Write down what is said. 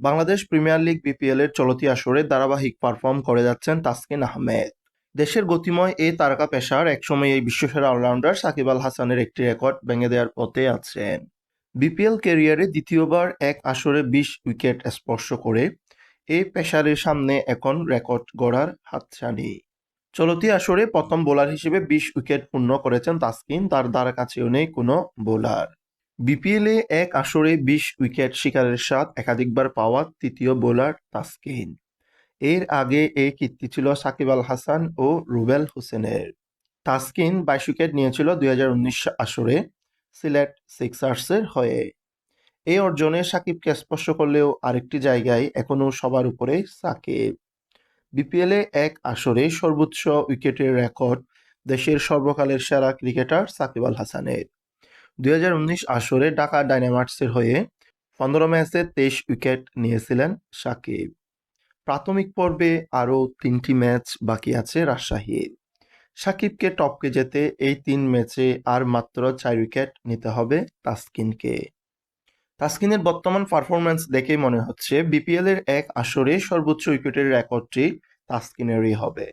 Bangladesh premier league BPL এর চলতি আসরে ধারাবাহিক পারফর্ম করে যাচ্ছেন তাসকিন আহমেদ। দেশের গতিময় এই তারকা পেশার একসময় এই বিশ্বসেরা অলরাউন্ডার সাকিব আল হাসানের একটি রেকর্ড ভেঙে দেওয়ার পথে আছেন। বিপিএল ক্যারিয়ারে দ্বিতীয়বার এক আসরে বিশ উইকেট স্পর্শ করে এই পেশারের সামনে এখন রেকর্ড গড়ার হাতছানি। চলতি আসরে প্রথম বোলার হিসেবে বিশ উইকেট পূর্ণ করেছেন তাসকিন, তার দ্বারা কাছেও নেই কোনো বোলার বিপিএলে এক আসরে বিশ উইকেট শিকারের স্বাদ একাধিকবার পাওয়া তৃতীয় বোলার তাসকিন। এর আগে এই কীর্তি ছিল সাকিব আল হাসান ও রুবেল হোসেনের। তাসকিন বাইশ উইকেট নিয়েছিল দুই আসরে সিলেট সিক্সার্সের হয়ে। এই অর্জনে সাকিবকে স্পর্শ করলেও আরেকটি জায়গায় এখনও সবার উপরে সাকিব। বিপিএলে এক আসরে সর্বোচ্চ উইকেটের রেকর্ড দেশের সর্বকালের সেরা ক্রিকেটার সাকিব আল হাসানের। দুই হাজার উনিশ আসরে ঢাকা ডাইনামাইটসের হয়ে পনেরো ম্যাচে তেইশ উইকেট নিয়েছিলেন সাকিব। প্রাথমিক পর্বে আরও তিনটি ম্যাচ বাকি আছে রাজশাহীর। সাকিবকে টপকে যেতে এই তিন ম্যাচে আর মাত্র চার উইকেট নিতে হবে তাসকিনকে। তাসকিনের বর্তমান পারফরম্যান্স দেখে মনে হচ্ছে বিপিএলের এক আসরে সর্বোচ্চ উইকেটের রেকর্ডটি তাসকিনেরই হবে।